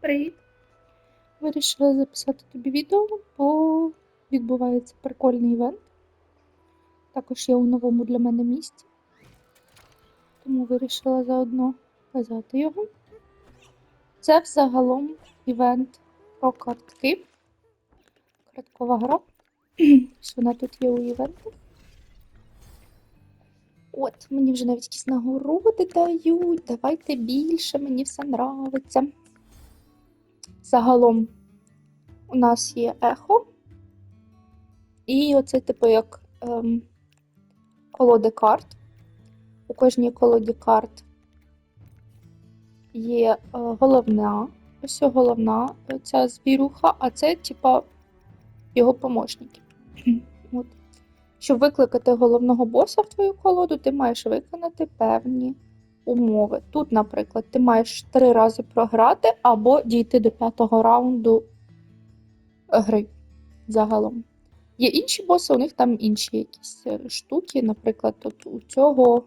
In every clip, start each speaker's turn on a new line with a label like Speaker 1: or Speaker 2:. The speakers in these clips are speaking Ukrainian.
Speaker 1: Привіт! Вирішила записати тобі відео, бо відбувається прикольний івент. Також я у новому для мене місці. Тому вирішила заодно показати його. Це взагалом івент про картки. Карткова гра. Ось вона тут є у івенту. От, мені вже навіть якісь нагороди дають. Давайте більше, мені все нравиться. Загалом у нас є ехо. І оце, типу, як ем, колоди карт. У кожній колоді карт є е, головна. Ось головна е, ця звіруха, а це, типа, його помощники. От. Щоб викликати головного боса в твою колоду, ти маєш виконати певні умови. Тут, наприклад, ти маєш три рази програти або дійти до п'ятого раунду гри загалом. Є інші боси, у них там інші якісь е, штуки. Наприклад, от у цього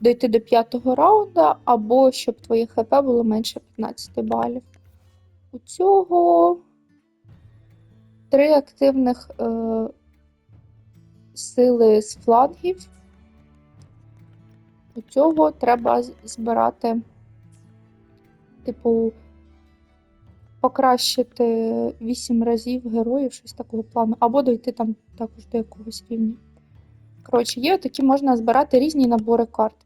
Speaker 1: дойти до п'ятого раунду, або щоб твоє ХП було менше 15 балів. У цього три активних е, сили з флангів. У цього треба збирати, типу, покращити 8 разів героїв, щось такого плану, або дойти там також до якогось рівня. Коротше, є такі можна збирати різні набори карт.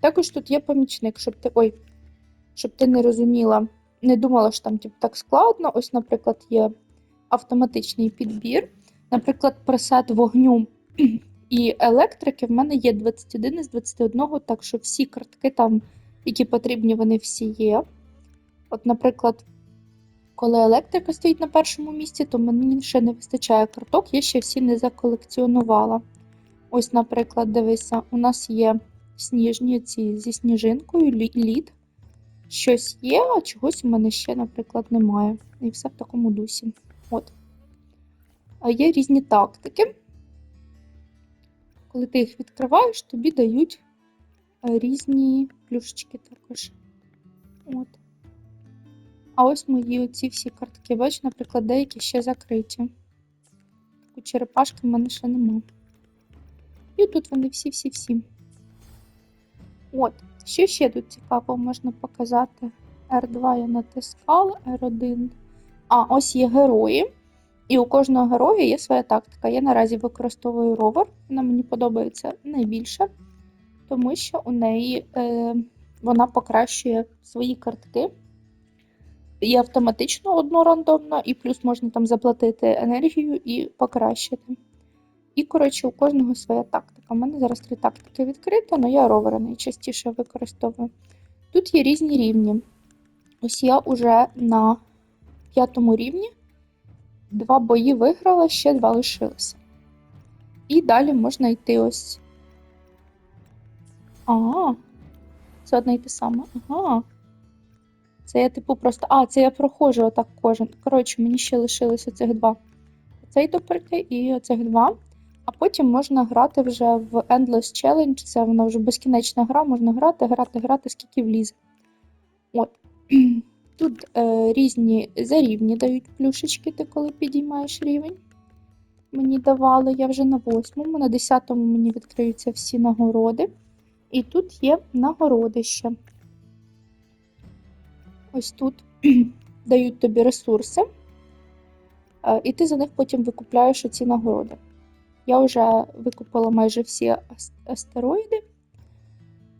Speaker 1: Також тут є помічник, щоб ти. Ой, щоб ти не розуміла, не думала, що там типу, так складно. Ось, наприклад, є автоматичний підбір. Наприклад, пресет вогню і електрики в мене є 21 із 21, так що всі картки там, які потрібні, вони всі є. От, наприклад, коли електрика стоїть на першому місці, то мені ще не вистачає карток, я ще всі не заколекціонувала. Ось, наприклад, дивися, у нас є сніжні ці зі сніжинкою, лід. Щось є, а чогось у мене ще, наприклад, немає. І все в такому дусі. От. А є різні тактики. Коли ти їх відкриваєш, тобі дають е, різні плюшечки також. От. А ось мої оці всі картки. Бач, наприклад, деякі ще закриті. У черепашки в мене ще нема. І тут вони всі-всі-всі. От, що ще тут цікаво можна показати? R2 я натискала, R1. А, ось є герої. І у кожного героя є своя тактика. Я наразі використовую ровер, вона мені подобається найбільше, тому що у неї е, вона покращує свої картки. І автоматично одно рандомно, і плюс можна там заплатити енергію і покращити. І, коротше, у кожного своя тактика. У мене зараз три тактики відкриті, але я ровера найчастіше використовую. Тут є різні рівні. Ось я вже на п'ятому рівні. Два бої виграла, ще два лишилися. І далі можна йти ось. Ага. Це одне й те саме. Ага. Це я, типу, просто. А, це я проходжу отак кожен. Коротше, мені ще лишилося цих два. Цей доприйти і оцих два. А потім можна грати вже в Endless Challenge. Це вона вже безкінечна гра, можна грати, грати, грати, скільки влізе. От. Тут е, різні зарівні дають плюшечки, ти коли підіймаєш рівень. Мені давали, я вже на восьмому, на десятому мені відкриються всі нагороди. І тут є нагороди ще. Ось тут дають тобі ресурси, е, і ти за них потім викупляєш оці нагороди. Я вже викупила майже всі астероїди.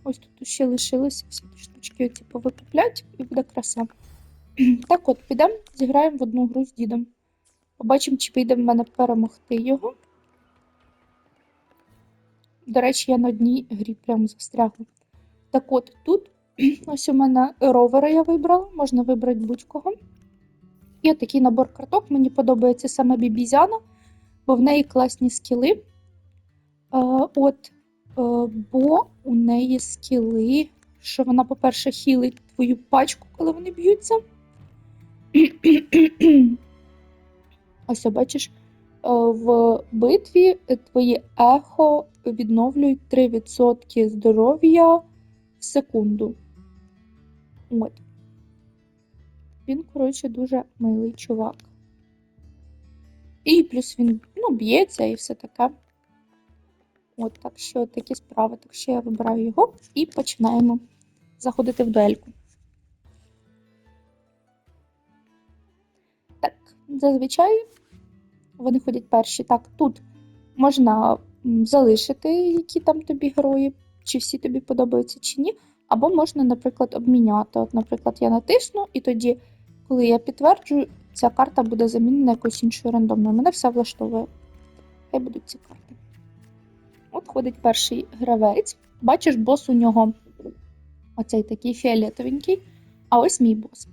Speaker 1: Ось тут ще лишилися всі штучки оці повикупляти, і буде краса. Так от, підемо, зіграємо в одну гру з дідом. Побачимо, чи вийде в мене перемогти його. До речі, я на одній грі прямо застрягла. Так от, тут ось у мене ровера я вибрала, можна вибрати будь-кого. І такий набор карток. Мені подобається саме Бібізяна, бо в неї класні скіли. Е, от, Бо у неї скіли, що вона, по-перше, хілить твою пачку, коли вони б'ються. Ось, бачиш, е, в битві твої ехо відновлюють 3% здоров'я в секунду. От. Він, коротше, дуже милий чувак. І плюс він ну, б'ється і все таке. От так що такі справи. Так що я вибираю його і починаємо заходити в дуельку. Так, зазвичай вони ходять перші. Так, тут можна залишити, які там тобі герої, чи всі тобі подобаються, чи ні. Або можна, наприклад, обміняти. От, наприклад, я натисну, і тоді, коли я підтверджую, ця карта буде замінена якоюсь іншою рандомною. Мене все влаштовує. Хай будуть ці карти. От ходить перший гравець. Бачиш, бос у нього оцей такий фіолетовенький, а ось мій бос.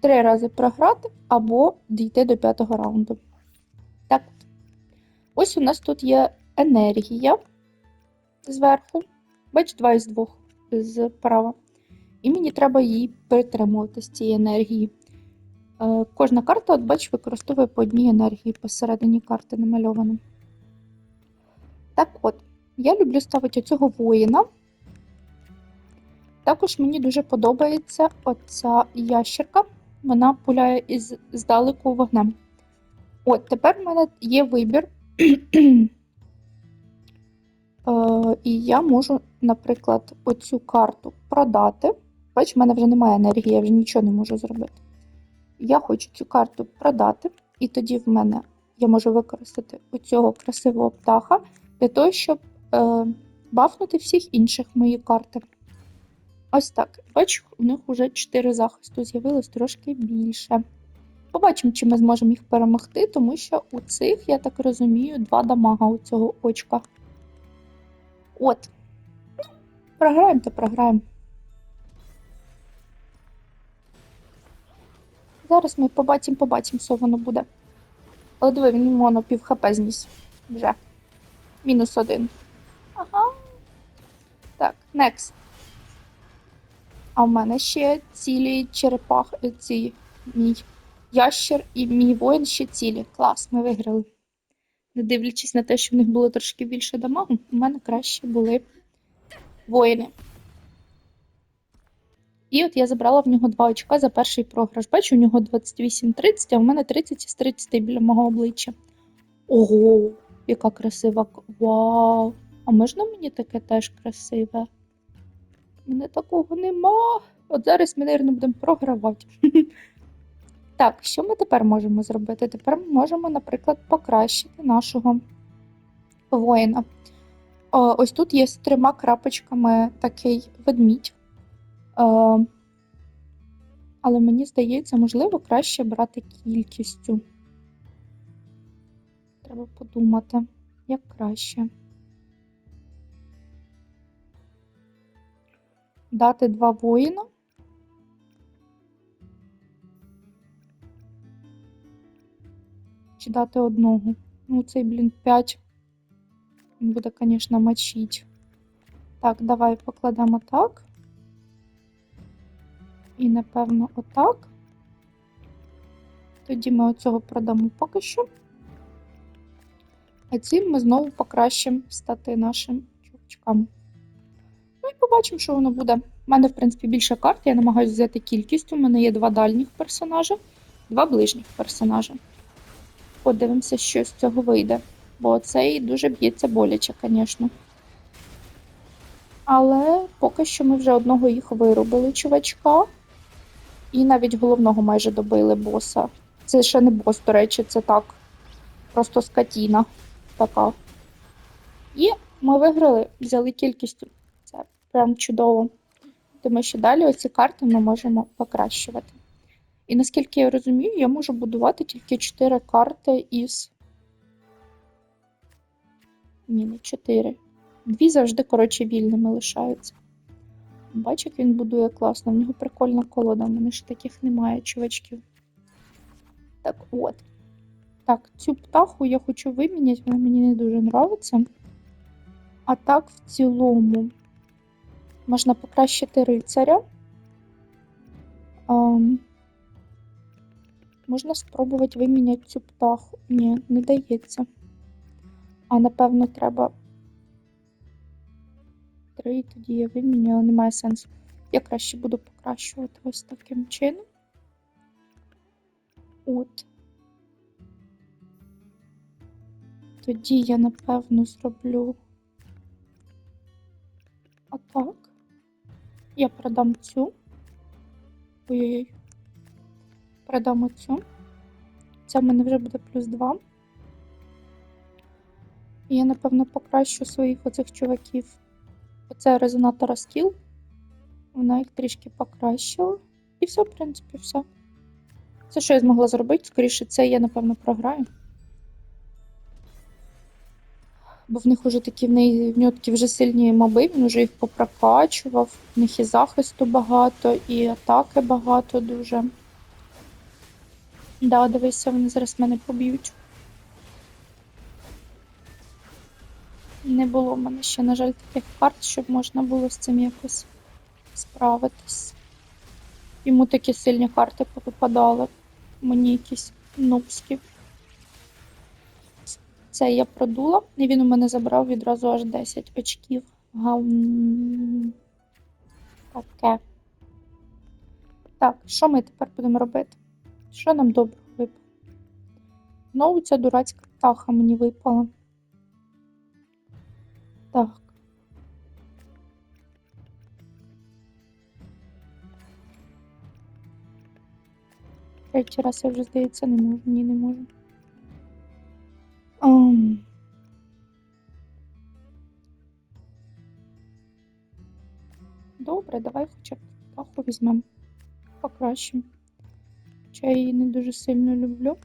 Speaker 1: Три рази програти або дійти до п'ятого раунду. Так. Ось у нас тут є енергія зверху. Бач, два із двох справа. І мені треба її перетримувати з цієї енергії. Е, Кожна карта, от бач, використовує по одній енергії посередині карти намальовано. Так от, я люблю ставити оцього воїна. Також мені дуже подобається оця ящерка. Вона пуляє із здалеку вогнем. От, тепер в мене є вибір. Е, і я можу, наприклад, оцю карту продати. Бач, в мене вже немає енергії, я вже нічого не можу зробити. Я хочу цю карту продати, і тоді в мене я можу використати оцього красивого птаха для того, щоб е, бафнути всіх інших мої карти. Ось так. Бачу, у них вже 4 захисту з'явилось трошки більше. Побачимо, чи ми зможемо їх перемогти, тому що у цих, я так розумію, два дамага у цього очка. От. Ну, програємо, то програємо. Зараз ми побачимо, побачимо, що воно буде. Але диви, він моно пів хп зніс. Вже. Мінус один. Ага. Так, next. А в мене ще цілі черепах, е, ці мій ящер і мій воїн ще цілі. Клас, ми виграли. Не дивлячись на те, що в них було трошки більше дамагу, у мене краще були воїни. І от я забрала в нього 2 очка за перший програш. Бачу, у нього 28-30, а у мене 30 із 30 біля мого обличчя. Ого, яка красива. Вау! А можна мені таке теж красиве? У мене такого нема. От зараз ми, мабуть, будемо програвати. Так, що ми тепер можемо зробити? Тепер ми можемо, наприклад, покращити нашого воїна. О, ось тут є з трьома крапочками такий ведмідь. Е, але мені здається, можливо, краще брати кількістю. Треба подумати, як краще. Дати два воїна. Чи дати одного? Ну, цей, блін, 5. Він буде, звісно, мочить. Так, давай покладемо так. І, напевно, отак. Тоді ми оцього продамо поки що. А цим ми знову покращимо стати нашим чувачкам. Ну і побачимо, що воно буде. У мене, в принципі, більше карт. Я намагаюся взяти кількість. У мене є два дальніх персонажа, два ближніх персонажа. Подивимося, що з цього вийде. Бо цей дуже б'ється боляче, звісно. Але поки що ми вже одного їх виробили, чувачка. І навіть головного майже добили боса. Це ще не бос, до речі, це так. Просто скотіна така. І ми виграли, взяли кількістю. Це прям чудово. Тому що далі оці карти ми можемо покращувати. І наскільки я розумію, я можу будувати тільки 4 карти із. Ні, не 4. Дві завжди, коротше, вільними лишаються. Бачиш, як він будує класно. В нього прикольна колода, в мене ж таких немає, чувачків. Так от. Так, цю птаху я хочу виміняти, вона мені не дуже подобається. А так, в цілому, можна покращити рицаря. Ам, можна спробувати виміняти цю птаху. Ні, не дається. А напевно, треба. Три, тоді я виміню, але немає сенсу. Я краще буду покращувати ось таким чином. От. Тоді я, напевно, зроблю отак. Я продам цю. Ой-ой-ой. Продам оцю. Це в мене вже буде плюс 2. І я, напевно, покращу своїх оцих чуваків. Оце резонатора скіл. Вона їх трішки покращила. І все, в принципі, все. Це що я змогла зробити? Скоріше, це я, напевно, програю. Бо в них уже такі в неї в нього такі вже сильні моби, він вже їх попрокачував. В них і захисту багато, і атаки багато дуже. Да, дивися, вони зараз мене поб'ють. Не було в мене ще, на жаль, таких карт, щоб можна було з цим якось справитись. Йому такі сильні карти попадали. Мені якісь нубські. Це я продула, і він у мене забрав відразу аж 10 очків. Гам... Таке. Так, що ми тепер будемо робити? Що нам добре випало? Знову ця дурацька птаха мені випала. Так. Третій раз я вже, здається, не можу. Ні, не можу. Ам. Добре, давай хоча б паху візьмемо. Покращимо. Хоча я її не дуже сильно люблю.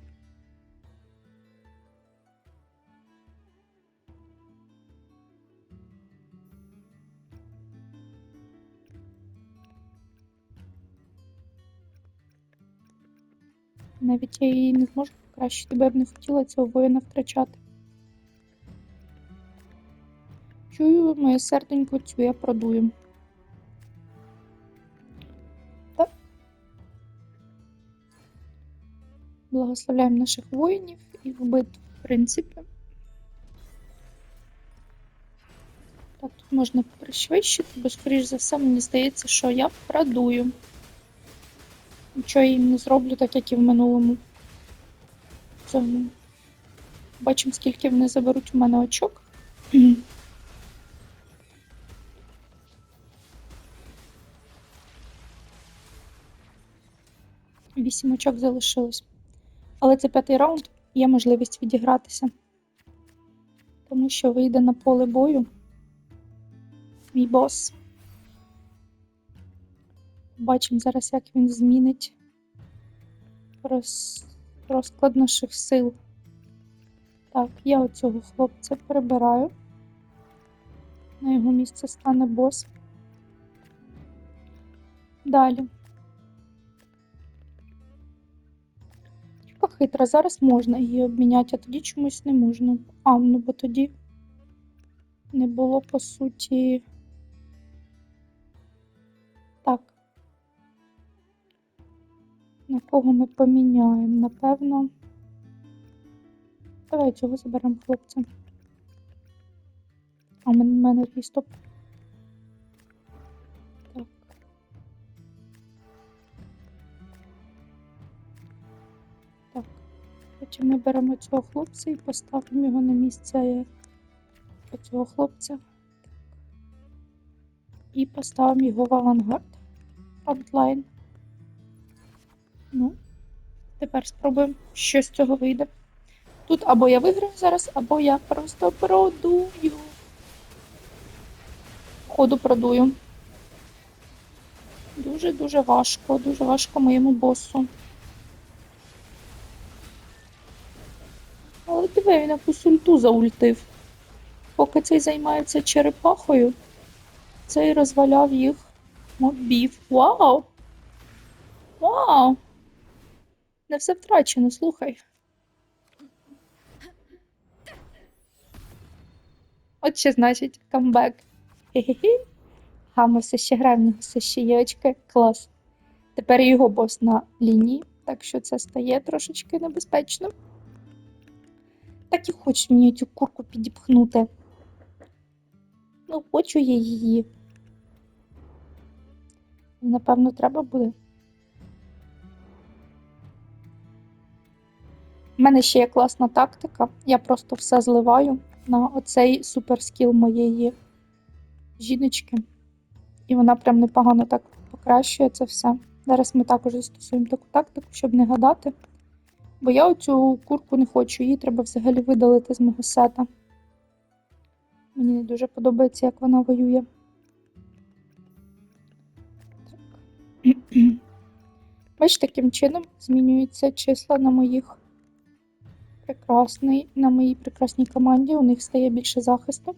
Speaker 1: Навіть я її не зможу покращити, бо я б не хотіла цього воїна втрачати. Чую, моє серденько цю я продую. Так. Благословляємо наших воїнів і в битву, в принципі. Так, тут можна пришвидшити, бо, скоріш за все, мені здається, що я продую. Нічого їм не зроблю, так як і в минулому. Цьому. Бачимо, скільки вони заберуть у мене очок. Вісім очок залишилось. Але це п'ятий раунд, є можливість відігратися. Тому що вийде на поле бою мій бос. Бачимо зараз, як він змінить роз... розклад наших сил. Так, я оцього хлопця прибираю. На його місце стане бос. Далі. Яка хитра, зараз можна її обміняти, а тоді чомусь не можна. А, ну бо тоді не було по суті. Так. На кого ми поміняємо? Напевно. Давай цього заберемо хлопця. А в мене, такий стоп. Так. Так. Потім ми беремо цього хлопця і поставимо його на місце цього хлопця. І поставимо його в авангард. Фронтлайн. Ну, тепер спробуємо, що з цього вийде. Тут або я виграю зараз, або я просто продую. Ходу продую. Дуже-дуже важко, дуже важко моєму босу. Але диви, він якусь ульту заультив. Поки цей займається черепахою, цей розваляв їх мобів. Вау! Вау! Не все втрачено, слухай. От що значить камбек. Хе-хе-хе. А ми все ще граємо, в все ще є очки. Клас. Тепер його бос на лінії, так що це стає трошечки небезпечно. Так і хочу мені цю курку підіпхнути. Ну, хочу я її. Напевно, треба буде. У мене ще є класна тактика. Я просто все зливаю на оцей суперскіл моєї жіночки. І вона прям непогано так покращує це все. Зараз ми також застосуємо таку тактику, щоб не гадати. Бо я оцю курку не хочу, її треба взагалі видалити з мого сета. Мені не дуже подобається, як вона воює. Так. Бачиш, таким чином змінюються числа на моїх прекрасний, на моїй прекрасній команді. У них стає більше захисту.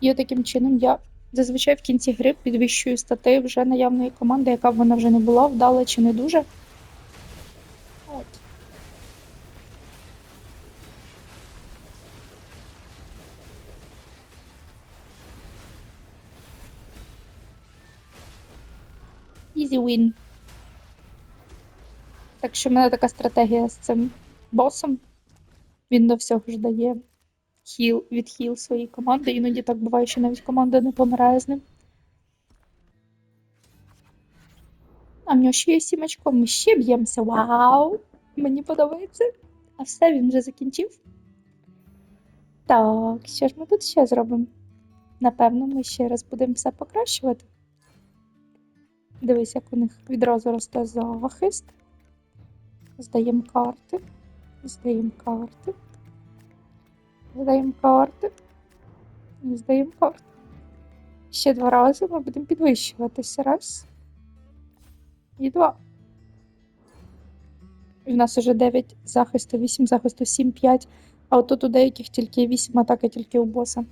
Speaker 1: І таким чином я зазвичай в кінці гри підвищую стати вже наявної команди, яка б вона вже не була, вдала чи не дуже. От. Easy win. Так що в мене така стратегія з цим босом. Він до всього ж дає хіл, відхіл своїй команди. Іноді так буває, що навіть команда не помирає з ним. А в нього ще є сімечко, ми ще б'ємося. Вау! Мені подобається. А все, він вже закінчив. Так, що ж ми тут ще зробимо? Напевно, ми ще раз будемо все покращувати. Дивись, як у них відразу росте захист. Здаємо карти. Здаємо карти. Здаємо карти. І здаємо карти. Ще два рази ми будемо підвищуватися. Раз. І два. І в нас уже 9 захисту, 8 захисту, 7, 5. А отут у деяких тільки 8 атаки, тільки у боса.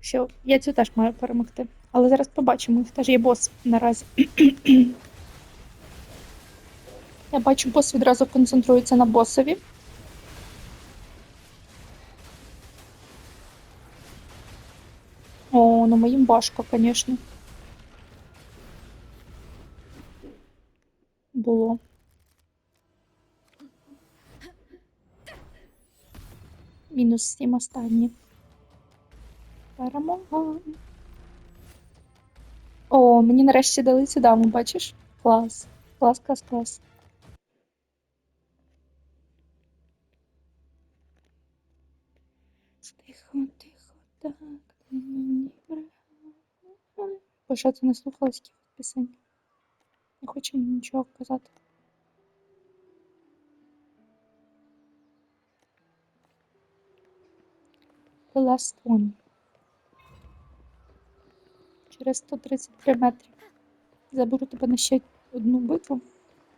Speaker 1: Що, я цю теж маю перемогти. Але зараз побачимо, теж є бос наразі. Я бачу, бос відразу концентрується на босові. О, ну моїм важко, звісно. Було. Мінус 7 останні. Перемога. О, мені нарешті дали даму, бачиш? Клас. Клас, клас, клас. Тихо, тихо, так, ти мені брехала. Бо що ти не слухала таких пісень? Не хочу нічого казати. The last one. Через 133 метри. Заберу тебе на ще одну битву.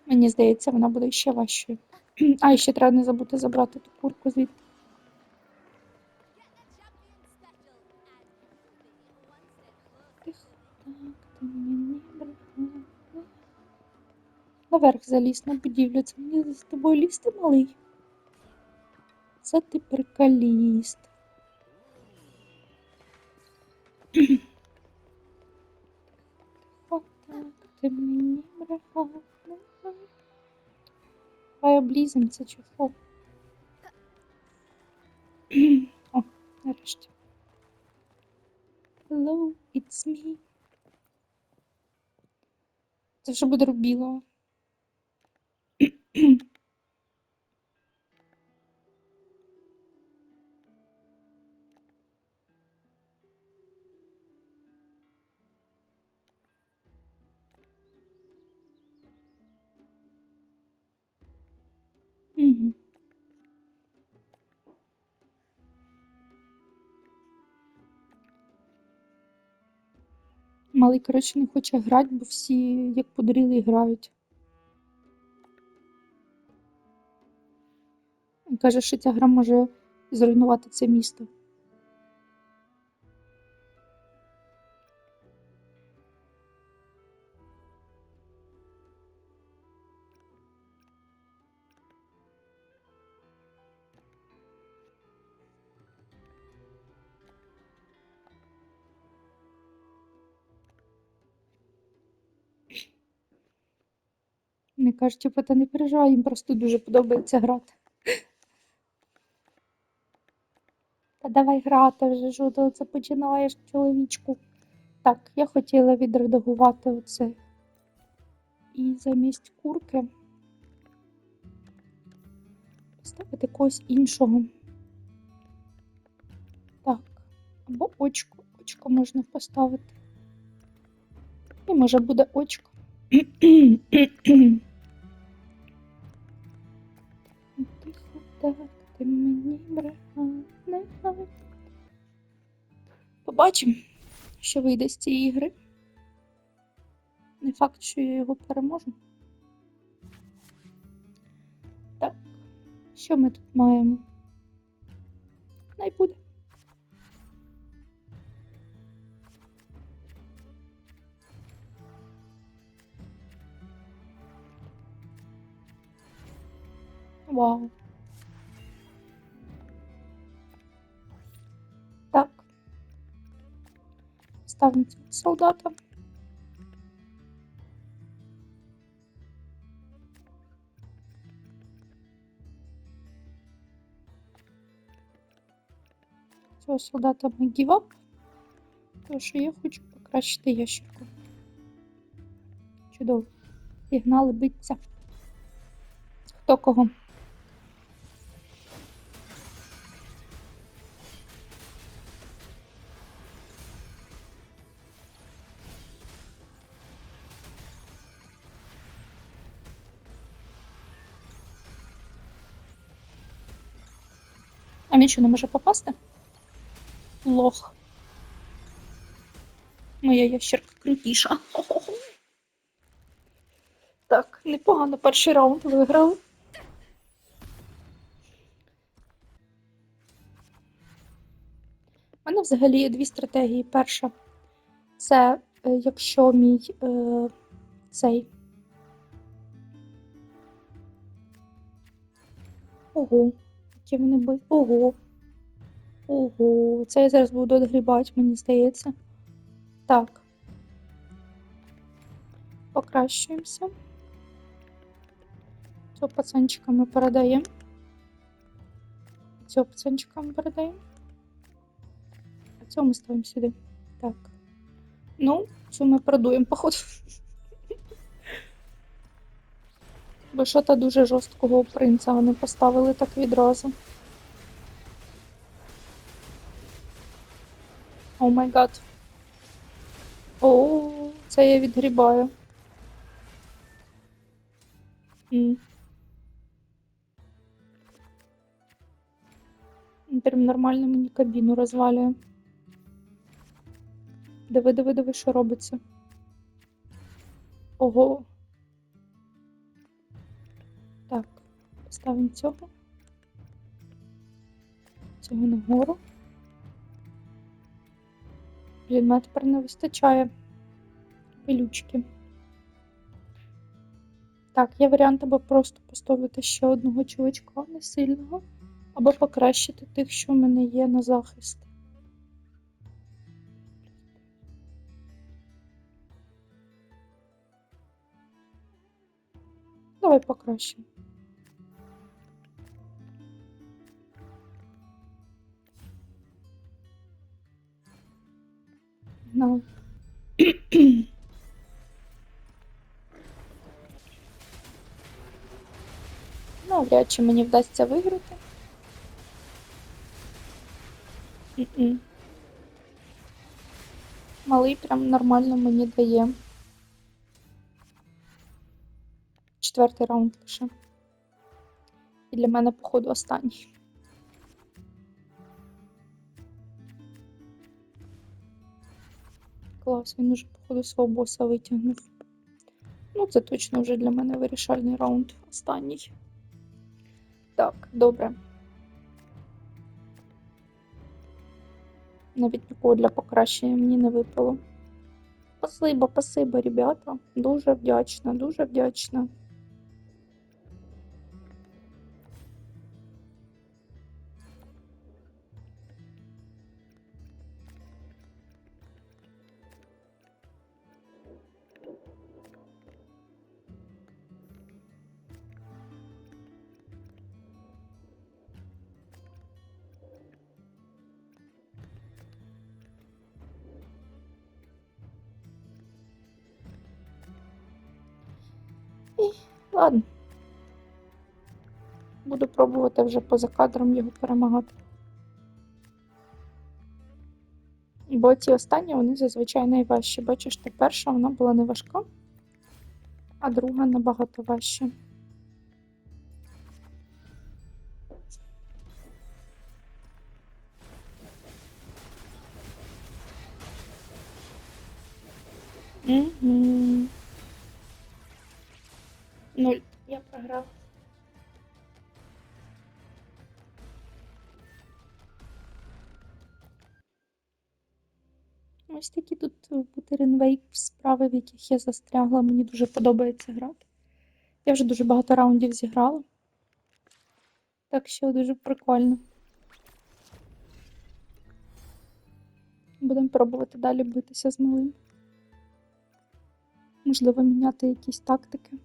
Speaker 1: Мені здається, вона буде ще важчою. А, ще треба не забути забрати ту курку звідти. Наверх заліз на будівлю. Це мені з тобою лізти, малий. Це ти приколіст. Отак ти мені брехала. Давай облізем це чохол. О, нарешті. Hello, it's me. Це вже буде рубіло. Малий, коротше, не хоче грати, бо всі як подуріли грають. Каже, що ця гра може зруйнувати це місто. Вони кажуть, типу, та не переживай, їм просто дуже подобається грати. Давай грати вже, що ти починаєш, чоловічку. Так, я хотіла відредагувати оце. І замість курки поставити когось іншого. Так, або очко. Очко можна поставити. І може буде очко. Тихо, так, ти мені брехав, гай. Побачимо, що вийде з цієї гри. Не факт, що я його переможу. Так, що ми тут маємо? Най буде. Вау. Цього солдата. Цього солдата ми up, тому що я хочу покращити ящерку. Чудово. Пігнали биться. Хто кого? А він що не може попасти? Лох. Моя ящерка крутіша. Так, непогано перший раунд виграли. У мене взагалі є дві стратегії. Перша це е, якщо мій е, цей. Ого, які вони були. Ого. Ого, це я зараз буду відгрібати, мені здається. Так. Покращуємося. Цього пацанчика ми передаємо. Цього пацанчика ми передаємо. А цього ми ставимо сюди. Так. Ну, цю ми продуємо, походу. Бо дуже жорсткого принца вони поставили так відразу. О май гад. О, це я відгрібаю. Він Прям нормально мені кабіну розвалює. Диви, диви, диви, що робиться. Ого. Так, поставимо цього. Цього нагору. Блін, мене тепер не вистачає пилючки. Так, є варіант або просто поставити ще одного чувачка не сильного, або покращити тих, що в мене є на захист. Давай покращимо. Ну. Навряд чи мені вдасться виграти. М-м. Малий прям нормально мені дає. Четвертий раунд лише. І для мене, походу, останній. Клас, він уже, походу, свого боса витягнув. Ну, це точно вже для мене вирішальний раунд останній. Так, добре. Навіть нікого для покращення мені не випало. Спасибо, спасибо, ребята. Дуже вдячна, дуже вдячна. І ладно. Буду пробувати вже поза кадром його перемагати. Бо ці останні вони зазвичай найважчі. Бачиш, та перша вона була неважка, а друга набагато важча. Mm-hmm. 0. Я програв. Ось такі тут е, бутерінвейк справи, в яких я застрягла. Мені дуже подобається грати. Я вже дуже багато раундів зіграла. Так що дуже прикольно. Будемо пробувати далі битися з малим. Можливо, міняти якісь тактики.